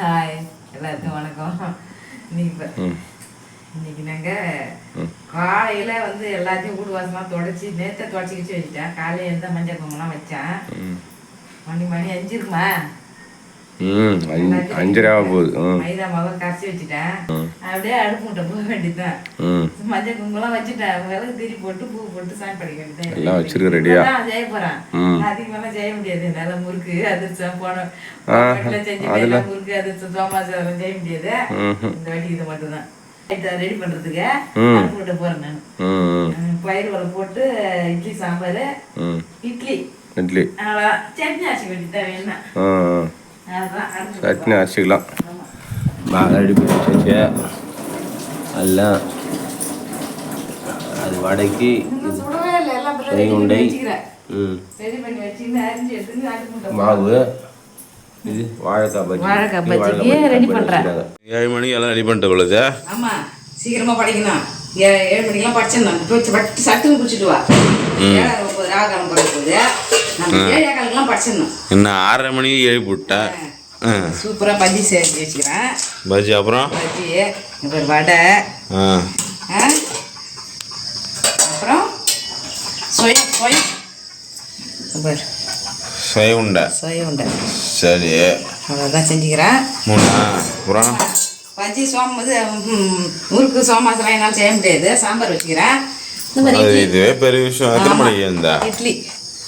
Hi எல்லாருக்கும் வணக்கம். இன்னைக்கு இன்னைக்கு நாங்கள் காலையில் வந்து எல்லாத்தையும் வீடு வாசலாம் தொடச்சி நேற்று தொடச்சி வச்சுட்டேன். காலையில் இருந்தால் மஞ்சள் குங்குமம்லாம் வச்சேன். மணி மணி அஞ்சு இருக்குமா ம் அஞ்சு அஞ்சரை ஆக போகுது ம் மைதா மாவை கரைச்சி வச்சுட்டேன். அப்படியே அடுப்பு முட்டை போக வேண்டியதுதான். மஞ்சள் குங்குமம்லாம் வச்சுட்டேன். விளக்கு திரி போட்டு பூ போட்டு சாமி படிக்க வேண்டியது எல்லாம் வச்சிருக்க ரெடியா? போறேன். செய்ய முடியாது. என்னால முறுக்கு அதிர்ச்சம் போன ஆ, வீட்டுல செஞ்சு முறுக்கு அதிர்ச்சம் சோமாசு அதெல்லாம் செய்ய முடியாது. இந்த வாட்டி இது மட்டும்தான். ரெடி பண்றதுக்கு. அடுப்பு விட போறேன் நான். பயிர் வடை போட்டு இட்லி சாம்பார். இட்லி. இட்லி. சட்னி அரைச்சி வேண்டியது வேணா சட்னி அரைச்சிக்கலாம். ஆமா. மாவு ரெடி பண்ணி வச்சு எல்லாம் அது வடக்கி ரெடி ரெடி எடுத்து முட்டை மாவு. இது வாழைக்காய் பஜ்ஜி. வாழைக்காய் பஜ்ஜிக்கு பண்றேன். வச்சிருக்காங்க. ஏழு மணிக்கு எல்லாம் ரெடி பண்ணிட்டு பொழுது? ஆமா சீக்கிரமா படிக்கணும். ஏழு மணிக்கெல்லாம் பட்டு சட்டுன்னு குடிச்சிட்டு வா. ஏழாயிரம் முப்பது படிக்க போகுது என்ன ஆறரை மணிக்கு எழுப்பி விட்டேன் ஆ. சூப்பரா பஜ்ஜி செஞ்சு வச்சுக்கிறேன். பஜ்ஜி அப்புறம்? பஜ்ஜி இப்போ வடை? அப்புறம் சொய சொய சுய உண்டை. சொய உண்டை. சரி. அவ்வளோதான் செஞ்சுக்கிறேன். மூணா? அப்புறம்? பஜ்ஜி சோம் இது முறுக்கு சோமாசெல்லாம் என்னால் செய்ய முடியாது. சாம்பார் வச்சுக்கிறேன். இதுவே பெரிய விஷயம். எத்தனை ஆமா. மணிக்கு இருந்தா இட்லி.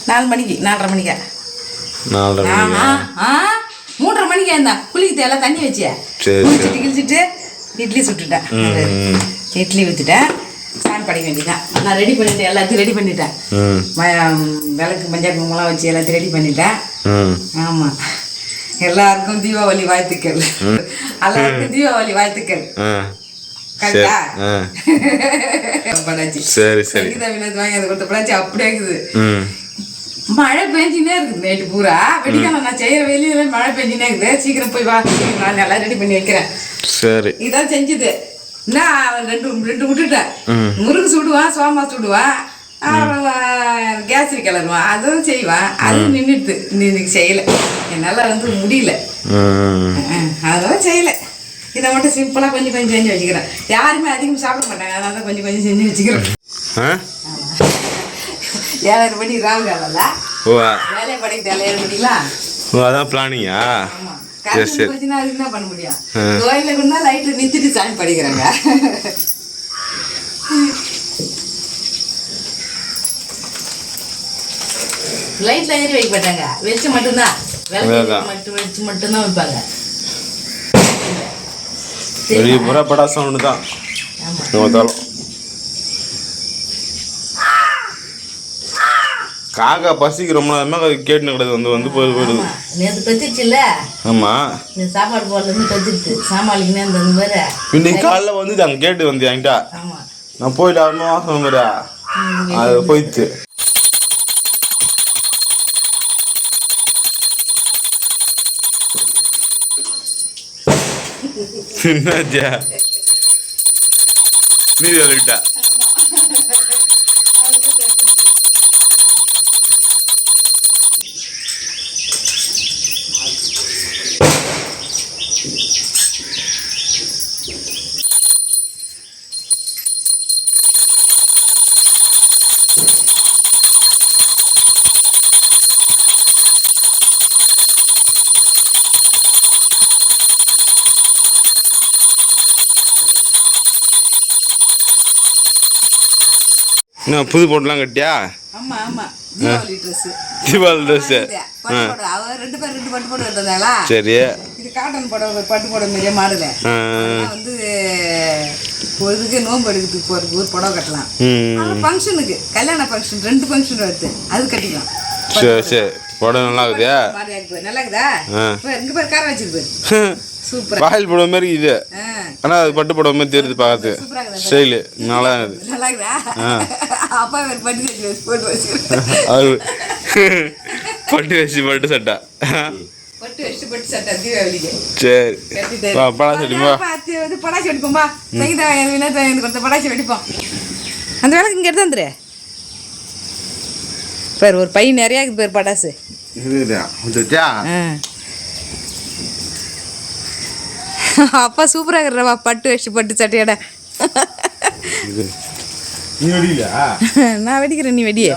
நாலு மணிக்கு நாலரை மணிக்கா? நாலரை ஆமா. ஆ? மூன்றரை மணிக்கு இருந்தா? குளிக்க எல்லாம் தண்ணி வச்சியா? சரி, குளிச்சுட்டு கிழிச்சிட்டு இட்லி சுட்டுட்டேன். இட்லி ஊற்றிட்டேன் சாமி படிக்க வேண்டியதான் நான் ரெடி பண்ணிட்டேன் எல்லாத்தையும் ரெடி பண்ணிட்டேன். விளக்கு மஞ்சள் குங்குமம்லாம் வச்சு எல்லாத்தையும் ரெடி பண்ணிட்டேன். ம். ஆமாம் எல்லாருக்கும் தீபாவளி வாழ்த்துக்கள். எல்லாருக்கும் தீபாவளி வாழ்த்துக்கள். கரெக்டா சரி சரி வாங்கி அதை கொடுத்த படாச்சு அப்படியே இருக்குது. மழை பெஞ்சினே இருக்குது நைட்டு பூரா. வெடிக்காம நான் செய்யற வெளியில மழை பெஞ்சினே இருக்குது. சீக்கிரம் போய் வா நான் நல்லா ரெடி பண்ணி வைக்கிறேன். சரி. இதான் செஞ்சுது. நான் ரெண்டு ரெண்டு விட்டுட்டேன். முருகு சுடுவான் சோமா சுடுவான் அப்புறம் கேசரி கிளறுவான் அதுவும் செய்வான். அது நின்றுட்டு இன்னைக்கு செய்யலை. என்னால் வந்து முடியல. அதெல்லாம் செய்யலை. இதை மட்டும் சிம்பிளாக கொஞ்சம் கொஞ்சம் செஞ்சு வச்சுக்கிறேன். யாருமே அதிகம் சாப்பிட மாட்டாங்க. அதனால தான் கொஞ்சம் கொஞ்சம் செஞ்சு வச்சுக்கிறேன். ஏழரை மணி ராகு காலம்ல ஓ. வேலையை படிக்கிட்டு ஏழரை மணிலாம் ஓ அதான் பிளானிங்கா சரி சரி. என்ன பண்ண முடியும்? கோயிலில் கூட லைட்டு நிறுத்திட்டு சாமி படிக்கிறாங்க. லைட்ல ஏறி வைக்க மாட்டாங்க. மட்டும்தான். மட்டும் வெளிச்சு மட்டும்தான் வைப்பாங்க. வெளியே தான். ஆமா. காக்கா பசிக்கு ரொம்ப நேரமாக கேட்டுன்னு கிடது வந்து வந்து போய் போயிடுது நேற்று பெத்துச்சுல்ல? ஆமாம் இந்த சாப்பாடு போடலேருந்து பெத்துட்டு சாமாளிக்குன்னு அந்த மாதிரி இன்னைக்கு காலைல வந்து அங்கே கேட்டு வந்து என்கிட்ட? நான் போயிட்டு வரணும் வாசம் மாதிரியா அது போயிடுச்சு என்னாச்சா நீ சொல்லிட்டா புது போட்டுலாம் கட்டியா? ஆமா ஆமா. தீபாவளி ட்ரெஸ் தீபாவளி ட்ரெஸ்ஸு பட்டு போட அவ ரெண்டு பேர் ரெண்டு பட்டு போட இருந்தாங்களா சரி. இது காட்டன் புடவை பட்டு புடவை மாதிரியே மாடல ஆ, வந்து பொழுதுக்கு நோன்பு எடுக்கிறதுக்கு போகிறதுக்கு ஒரு புடவை கட்டலாம். ம். ஃபங்க்ஷனுக்கு கல்யாண ஃபங்க்ஷன் ரெண்டு ஃபங்க்ஷன் வருது. அது கட்டிக்கலாம். சரி சரி. புடவை நல்லா இருக்குதா? நல்லா இருக்குதா? இங்கே பேர் கார வச்சிருக்கு சூப்பரா. வாயில் புடவை மாதிரி இது ஆனால் அது பட்டு புடவை மாதிரி தெரியுது இருக்குதா. ஸ்டைலு. நல்லா இருக்குது? நல்லா இருக்குதா அப்பா வேறு பட்டு வச்சு போட்டு அது பட்டு வச்சு பட்டு சட்டை. பட்டு வச்சு பட்டு சட்டை தீபாவளிக்கு. சரி. வந்து படாச்சி வெடிப்போம்பா சங்கீதா வினோத் எனக்கு கொடுத்த வெடிப்போம். அந்த வேலைக்கு இங்கே எடுத்து வந்துரு. பேர் ஒரு பை நிறையா இருக்குது பேர் படாசு அப்பா சூப்பராக இருக்கிறவா பட்டு வச்சு பட்டு சட்டையோட. இது நீ வெடியில? நான் வெடிக்கிறேன் நீ வெடியே.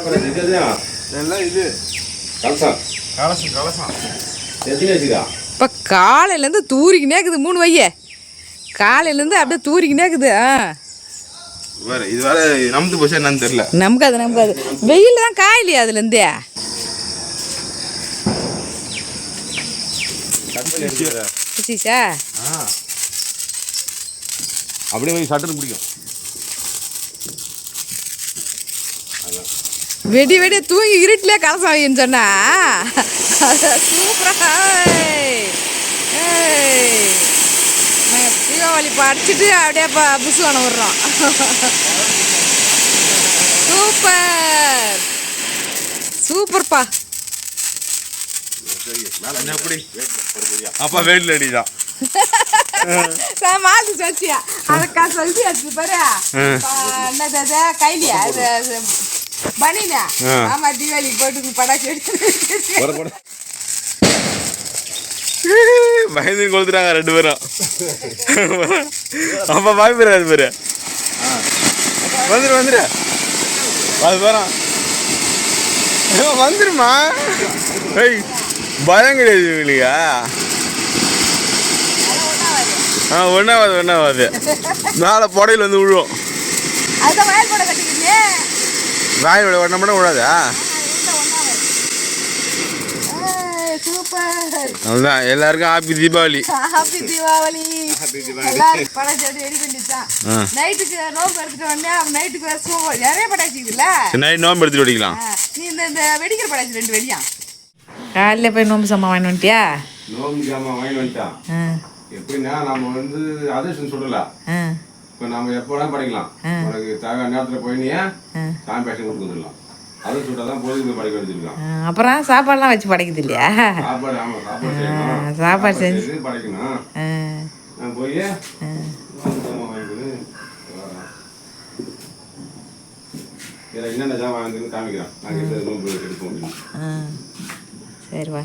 இப்போ காலையிலேருந்து தூரிக்கினே இருக்குது மூணு வைய. காலையிலேருந்து அப்படியே தூரிக்கினே இருக்குது ஆ. வேற இது வேற நம்பது போச்சா என்னன்னு தெரியல. நமக்கு அது நமக்கு அது வெயில் தான் காயலையே அதுலேருந்தே. அப்படியே போய் சட்டுன்னு பிடிக்கும். வெடி வெடி தூங்கி இருட்டிலே கலசம் வைன்னு சொன்னா. சூப்பரா. தீபாவளி படிச்சுட்டு அப்படியே இப்போ புசுவானம் விடுறோம். சூப்பர். சூப்பர்ப்பா. அப்பா வேண்டில் அடிதான். மாத்து சொல்லியா அதுக்கா சொல்லி பாரு? என்னது கைலியா? பனினா. ஆமா தீபாவளி போட்டு எடுத்து பயந்து கொளுத்துறாங்க ரெண்டு பேரும். அப்பா பாய் பேர் அது பேரு வந்துரு வந்துரு. அது பேரும் வந்துருமா ஏய் பயம் கிடையாது இவங்களுக்கா. ஆ ஒன்றாவது ஒன்றாவது மேலே புடையில் வந்து விழுவோம் அதுதான் வயல் கூட கட்டிக்கிட்டே வாய் விட ஒன்றை மட்டும் விழாதா? சூப்பர். அதுதான் எல்லாருக்கும் ஹாப்பி தீபாவளி. ஹாப்பி தீபாவளி. எல்லாரும் பண்ணிட்டான் ஆ. நைட்டுக்கு நோம்பு எடுத்துட்டு வந்தேன் நைட்டுக்கு வேற சூ நிறைய பட்டாச்சு இதுல நைட் நோம்பு எடுத்துட்டு வெடிக்கலாம். நீ இந்த இந்த வெடிக்கிற பட்டாச்சு ரெண்டு வெடியா? காலைல போய் நோம்பு சம்மா வாங்கி வந்துட்டியா? நோம்பு வாங்கி வந்துட்டான் ஆ. எப்படின்னா நம்ம வந்து அதிர்ஷ்டம் சொல்லல. ஆ. இப்போ நம்ம எப்போ வேணா படிக்கலாம் உனக்கு தேவையான நேரத்தில் போய் நீ சாமி பேஷன் கொடுத்து வந்துடலாம். அது சுட்டா தான் பொழுதுக்கு படிக்க வச்சிருக்கான். அப்புறம் சாப்பாடுலாம் வச்சு படைக்குது இல்லையா? சாப்பாடு ஆமாம் சாப்பாடு செய்யணும். சாப்பாடு செஞ்சு. படைக்கணும். நான் போய் என்னென்ன ஜாமான் வாங்குதுன்னு காமிக்கிறேன். நாங்கள் நோம்பு எடுப்போம் அப்படின்னு ஆ. சரி வா.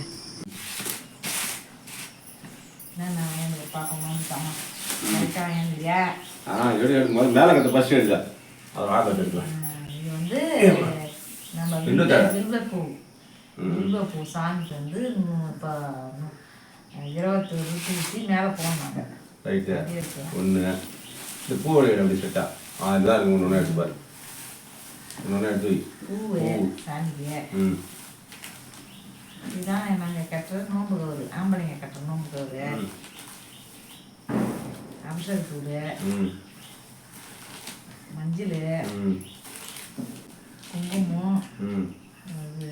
ஆ எடு எடு முதல்ல மேலே கட்ட ஃபஸ்ட் எடுத்தா. அதை வாக்கட்டு எடுக்கலாம் இது வந்து நம்ம. வில்வப்பூ வில்வப்பூ சாமிக்கு வந்து இப்போ இருபத்தொரு ஊற்றி ஊற்றி மேலே போனாங்க ரைட்டு. ஒன்று இந்த பூவோட இடம் அப்படி செட்டா ஆ? இதுதான் இருக்கு. ஒன்று ஒன்றா எடுத்து பாரு. ஒன்று ஒன்றா எடுத்து வை. பூவு சாமிக்கு ம். இதுதான் நாங்கள் கட்டுற நோம்பு கவுரு ஆம்பளைங்க கட்டுற நோம்பு கவுரு அபிஷேக தூள் ம். மஞ்சள் ம். குங்குமம்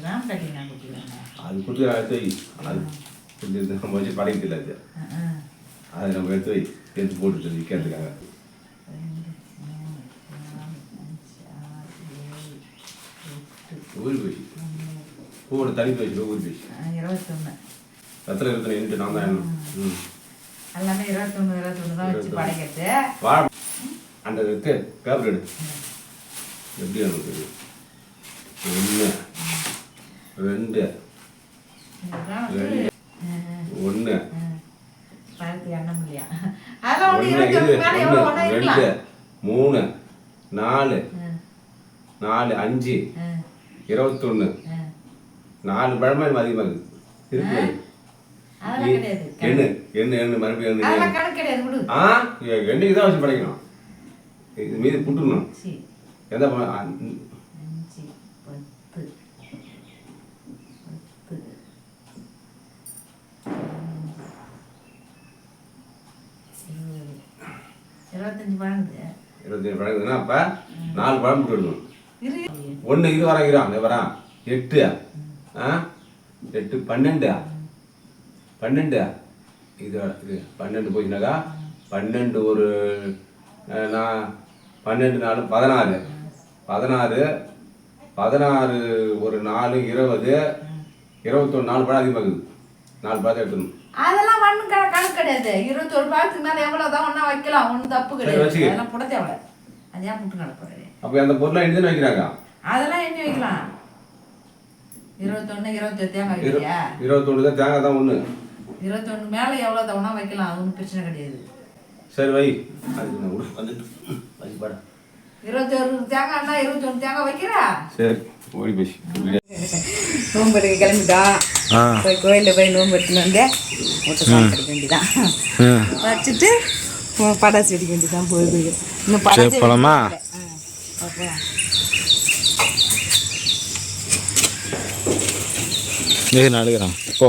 ராம் கட்டி நான் அது கொடுத்து எடுத்து வை அது கொஞ்சம் நம்ம வச்சு படைக்கல அது. அதை நம்ம எடுத்து வை எடுத்து போட்டு விற்கிறதுக்காக. ஊறி போச்சு. பூவோட தனி போச்சு ஊறி போச்சு. இருபத்தொன்று ரத்தத்தில் இருக்கிற எண்ணிட்டு நான் தான் ம். எல்லாமே இருபத்தொன்று இருபத்தொன்று தான் வச்சு படைக்கிறது. அந்த இருக்கு பேப்பர் எடு. எப்படி எனக்கு ஒன்று ரெண்டு. ஒன்று இது ரெண்டு மூணு நாலு நாலு அஞ்சு இருபத்தொன்று. நாலு பழமா இது அதிகமாக இருக்குது இருக்கு எண்ணு எண்ணு எண்ணு மறுபடியும் எண்ணு ஆ? எண்ணுக்கு தான் வச்சு படைக்கணும்? இது மீதி புட்டுக்கணும் சி. எந்த இருபத்தஞ்சு பழங்குது இருபத்தஞ்சு இருக்குதுன்னா அப்போ நாலு பழம் புட்டு எடுக்கணும் இரு. ஒன்று இது வராங்கிறான் இந்த வரான். எட்டு எட்டு பன்னெண்டு பன்னெண்டு. இது இது பன்னெண்டு போச்சுனாக்கா பன்னெண்டு ஒரு நான் பன்னெண்டு நாலு பதினாறு. பதினாறு பதினாறு ஒரு நாலு இருபது. இருபத்தொன்று நாலு பழம் அதிகமாகுது நாலு பழத்தை எடுத்துக்கணும். அதெல்லாம் ஒன்றும் கணக்கு கிடையாது. இருபத்தொரு பாலத்துக்கு மேலே எவ்வளோ தான் ஒன்றா வைக்கலாம். ஒன்றும் தப்பு கிடையாது. அதெல்லாம் புட தேவை புட்டு கிடப்பாரு அப்போ அந்த பொருளை எழுதி வைக்கிறாங்க. அதெல்லாம் எண்ணி வைக்கலாம். இருபத்தொன்று இருபத்தெட்டு தேங்காய் இருபத்தொன்று தான் தேங்காய் தான் ஒன்று இருபத்தொன்று மேலே எவ்வளோ தவணா வைக்கலாம் அது ஒன்றும் பிரச்சனை கிடையாது. சரி வை. அதுக்கு நான் விடு வந்துட்டு வச்சு பாட இருபத்தொரு தேங்காய்னா இருபத்தொன்று தேங்காய் வைக்கிறா? சரி ஓடி பேசி நோம்பு எடுக்க கிளம்பிட்டோம் ஆ. போய் கோயிலில் போய் நோம்பு எடுத்துன்னு வந்து முட்டை சாப்பிட வேண்டியதான் வச்சுட்டு படாசு வெடிக்க வேண்டியதான் போகுது. இன்னும் சரி படாசு போலாமா அப்புறம் இது நான் எடுக்கிறேன். போ.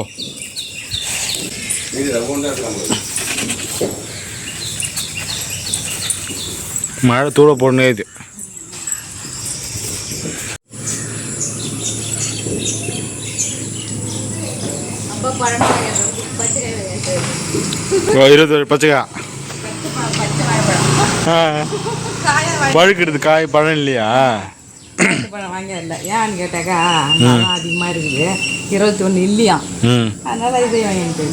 மழை தூள போடணும் இது. அப்போ பழம் பச்சை ஓ, இருபது பச்சைக்கா? ஆ. காய பழுக்கிறது காய் பழம் இல்லையா? வாழைப்பழம் பழம் வாங்கிடல ஏன்னு கேட்டாக்கா அதிகமாக இருக்குது. இருபத்தி ஒன்று இல்லையா அதனால இதை வாங்கிட்டு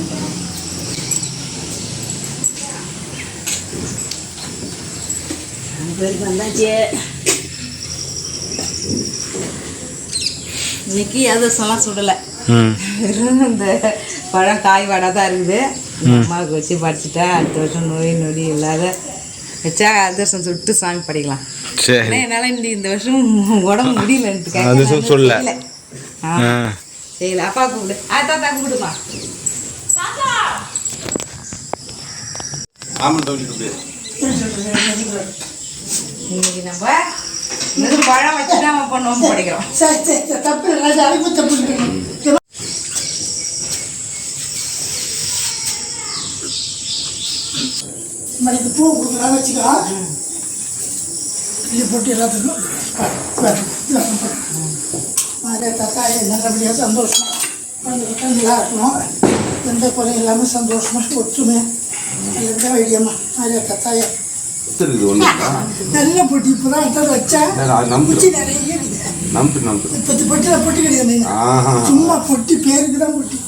பேருக்கு வந்தாச்சு. இன்னைக்கு அதிரசம்லாம் சுடலை. ம். இந்த பழம் காய் வாடாக தான் இருக்குது. அம்மாவுக்கு வச்சு படிச்சுட்டா அடுத்த வருஷம் நோய் நொடி இல்லாத வச்சா அதிரசம் சுட்டு சாமி படிக்கலாம். சரி. என்னால் இந்த இந்த வருஷம் உடம்பு முடியலன்ட்டு அதிரசம் ஆ செய்யல அப்பா கூப்பிடு. ஆ தாத்தா கூப்பிடுமா? ஆமாம் இன்னைக்கு நம்ம இது பழம் வச்சு தான் நம்ம நோம்பு படிக்கிறோம். சரி சரி சரி, தப்பு இல்லை. அழைப்பு தப்பு மணிக்கு பூ கொடுக்குறா வச்சுக்கோ. இது போட்டு எல்லாத்துக்கும் அதே தக்காளி நல்லபடியாக சந்தோஷமாக குழந்தைகிட்ட நல்லா இருக்கணும். எந்த குறையும் இல்லாமல் சந்தோஷமாக ஒற்றுமை நல்லபடியாக வைடியம்மா அதே தக்காயம் இருக்குது ஒன்று நிறைய பொட்டி இப்போ தான் எடுத்து வச்சேன் நம்பு நிறைய நம்பு நம்பு. பத்து பொட்டியில் பொட்டி கிடையாது. சும்மா பொட்டி பேருக்கு தான் பொட்டி.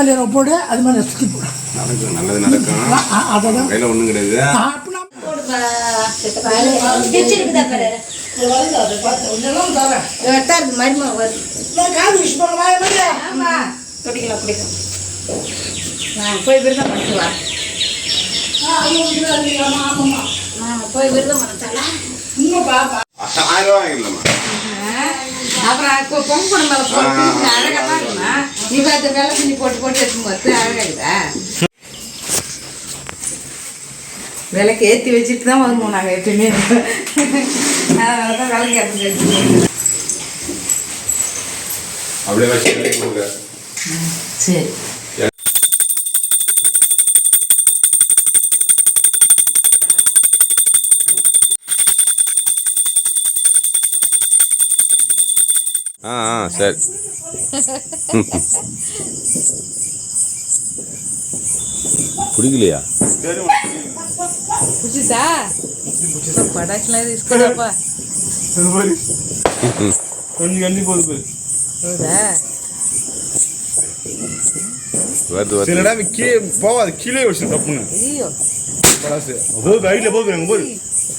மேலே போடு அது மேலே சுற்றி போடு. நடக்கும் நல்லது நடக்கும். அதை தான் கையில் ஒன்றும் கிடையாது. போய் விருதம் பண்ணிட்டு வா. போய் விருதம் பாப்பா. ஆயிரம் ரூபா வாங்கிடலாமா? அப்புறம் பொங்கல் மேலே போட்டு அழகாக தான் இருக்குமா நீ பார்த்து வெள்ளை துணி போட்டு போட்டு எடுத்து பார்த்து அழகாகுதா விளக்கு ஏற்றி வச்சுட்டு தான் வருவோம் நாங்கள் எப்பயுமே. அதனால தான் விளக்கு ஏற்றி அப்படியே சரி. ஆ ஆ சரி பிடிக்கலையா பிடிச்சிச்சா படாச்சுலாம் తీసుకోదప్పా கொஞ்சம் கண்டி போகுது பாரு ಹೌದಾ வருது வருது சில இடம் கீழே போகாது கீழே வச்சு தப்புன்னு ஐயோ படாசு போகுது ஹைட்ல போகுது அங்கே போய்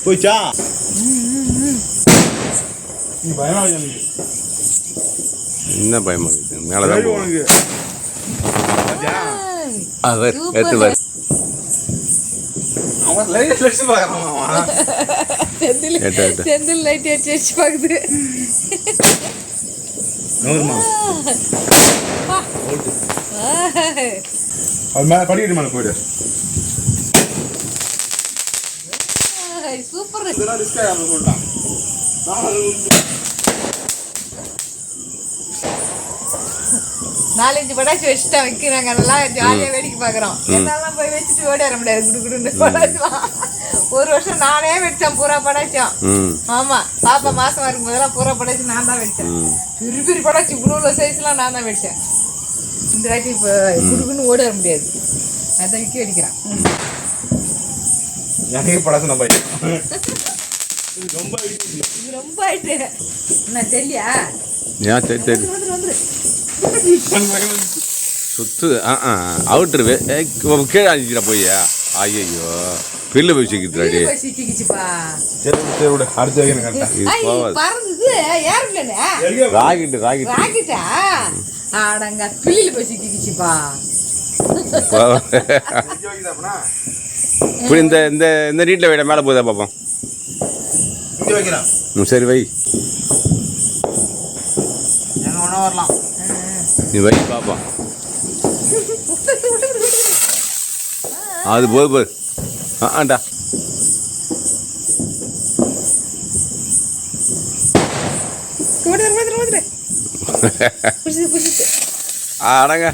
போய்ச்சா நீ பயமா இருக்கு எனக்கு. என்ன பயமா இருக்குது? மேலே தான்? அவர் எடுத்து வரு செந்தில் லைட் அடிச்சு பார்க்குது. படிக்கிட்டு மேலே போயிடு. சூப்பர். நாலஞ்சு படாச்சு வச்சுட்டா வைக்கிறாங்க. நல்லா ஜாலியாக வேடிக்கை பார்க்குறோம். என்னாலாம் போய் வச்சுட்டு ஓடி வர முடியாது. குடு குடுன்னு படாச்சுலாம் ஒரு வருஷம் நானே வெடிச்சேன் பூரா படைச்சோம் ம். ஆமா. பாப்பா மாசம் இருக்கும் போதெல்லாம் பூரா படைச்சு நான் தான் வெடிச்சேன் பெரிய பெரிய படைச்சு இவ்வளோ சைஸ்லாம் நான் தான் வெடிச்சேன் இந்த வாட்டி இப்போ குடுக்குன்னு ஓட வர முடியாது. அதான் விக்கி வெடிக்கிறான் எனக்கு படாசு நம்ம இது ரொம்ப ஆயிட்டு. என்ன தெரியலையா ஏன் சரி சுத்து அவுட்ரு கீழே அழிச்சிடா போய் ஐயோ பில்லு போய் ஏர்பிளேனு ராக்கெட்டு ராக்கெட்டு ராக்கெட்டா ஆடங்க பிள்ளையில போய் சிக்கிக்கிச்சுப்பா. இப்படி இந்த இந்த இந்த நீட்டில் வைடா மேலே போதா பார்ப்போம் ம் சரி வை. எங்க வரலாம். நீ வை பார்ப்போம் அது போது போது. ஆ ஆண்டா. அடங்க.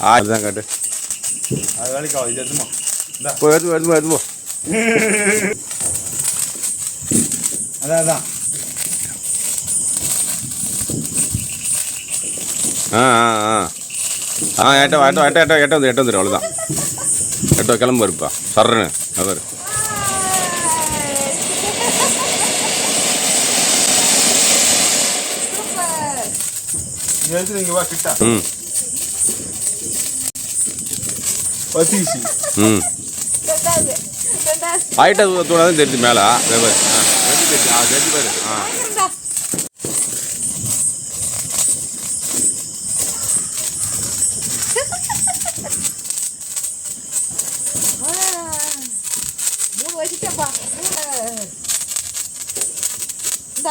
ஆ அதுதான் காட்டு. அது வேலைக்கு இது எடுத்துமா போய் எடுத்து எடுத்து எடுத்து போ அதான் அதான். ஆ ஆ ஆ. ஆ எட்ட எட்ட எட்ட எட்ட எட்ட வந்து எட்ட வந்துடும் அவ்வளோதான் எட்ட கிளம்பு இருப்பா சர்றன்னு அவர் ம். ம். ஹைட்டாக தூணாதான் மேலே. தெரிஞ்சு தெரிஞ்சு ஆ தெரிஞ்சு பாரு. ஆ.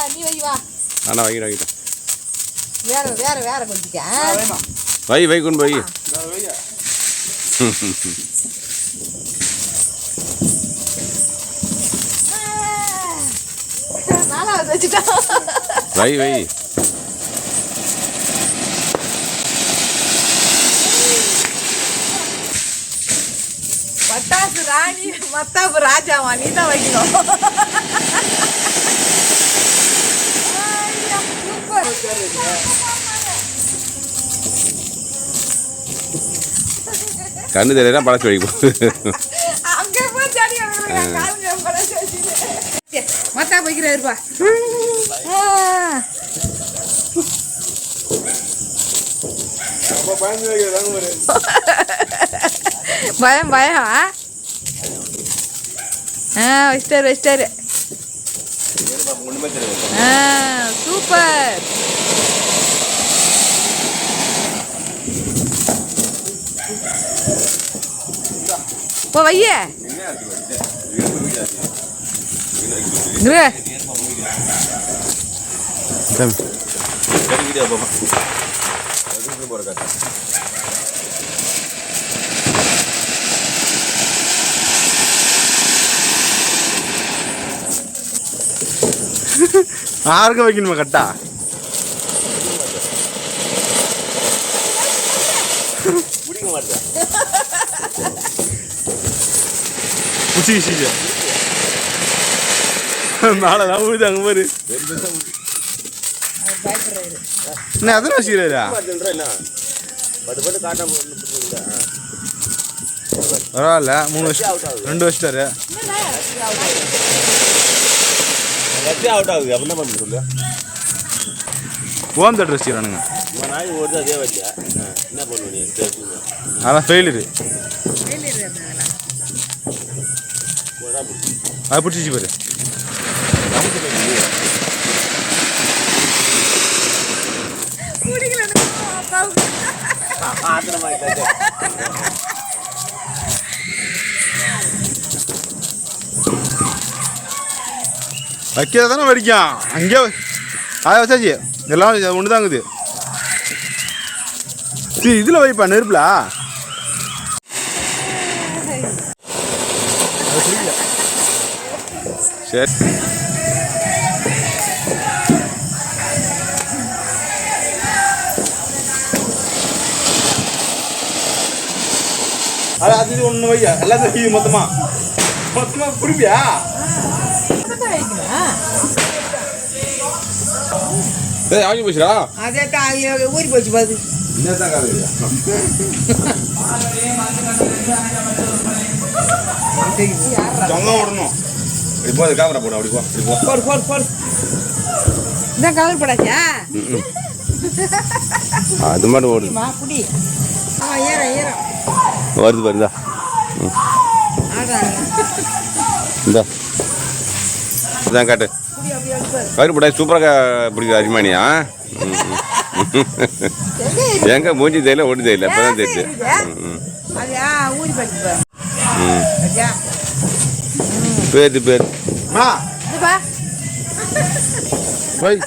இந்தா நீ வை வா. ஆனால் வைக்கிறேன் வைக்கிறேன் வேற வேற வேற கொஞ்சிக்க வை வை கொண்டு போய். நாலாவது வை வை. பட்டாசு ராணி மத்தாப்பு ராஜாவா? நீ தான் வைக்கணும் ஐயா, சூப்பர் கண்ணு தெரியலாம் பழச்சு வச்சுட்டு. மத்தா வைக்கிறாருப்பா பயம் பயம் ஆ? வச்சிட்டாரு வச்சிட்டாரு சூப்பர். போ வையே. இரு. யாருக்கும் வைக்கணுமா கட்டா குச்சி குச்சி மேலே தான் ஊது அங்கே பாரு. என்ன எத்தனை வச்சுக்கிறாரா பரவாயில்ல மூணு வருஷம் ரெண்டு வச்சுட்டாரு அவுட் ஆகுது அப்ப என்ன பண்ண சொல்லு? ஓம் தட்டு வச்சுக்கிறானுங்க நாய் ஓடுது அதே வச்சா என்ன பண்ணுவ நீ? அதான் ஃபெயிலியரு அதை பிடிச்சிச்சு பாரு. பிடிக்கல வைக்கிறது தானே வடிக்கும் அங்கேயே அதை வச்சாச்சு. எல்லாம் ஒன்று தாங்குது சரி இதில் வைப்பா நெருப்பில். சரி. அது அது ஒன்று வையா? எல்லாத்தையும் மொத்தமாக மொத்தமாக குடிப்பியா? ஏய் ஆகி போச்சுடா அதே தான் ஊறி போச்சு பாது என்னதான் கதை தொங்க விடணும் இப்படி போ கேமரா போடு அப்படி போ இப்படி போ போடு போடு போடு இதான் கலர் படாச்சா. அது மட்டும் ஓடுது ஆ ஏறம் ஏறம் வருது இந்தா இதான் காட்டு புடி அப்படியே எடுப்பாரு கயிறு போட்டா சூப்பராக பிடிக்குது அரிமானியா எங்க மூஞ்சி தெரியல ஒன்று தெரியல இப்போ தான் தெரியுது. பாரு ஐயா பேர். பேர் இதுப்பா போய்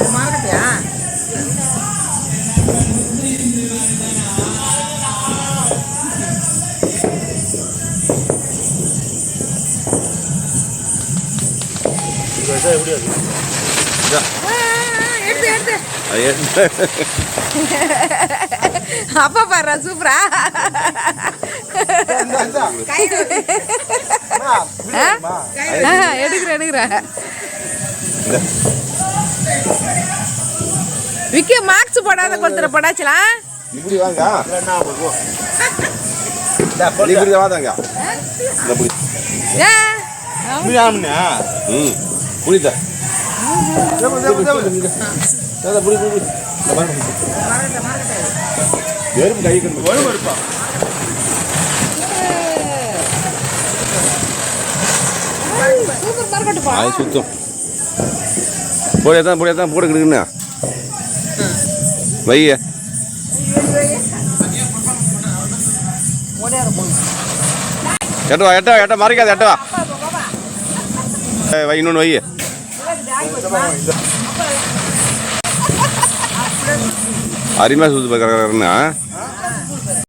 ஆமா எடுத்து எடுத்து அப்பா பாரு சூப்பரா. எடுக்கிறேன் எடுக்கிறேன். விக்க மார்க்ஸ் போடாத கொடுத்துற படாச்சலாம் இப்படி வாங்க. இப்படி வாதாங்க ஏ? ம். புரியுதா? வெறும் கை கண்டு. வரும் மறக்கட்டுப்பா அது சுத்தம். போடியா தான் போடியா தான் போட கிடுக்குண்ணா வைய. எட்டு வா எட்ட மறைக்காத எட்ட வா. இன்னொன்று வை அருமையாக சுத்து பார்க்குறேன்னா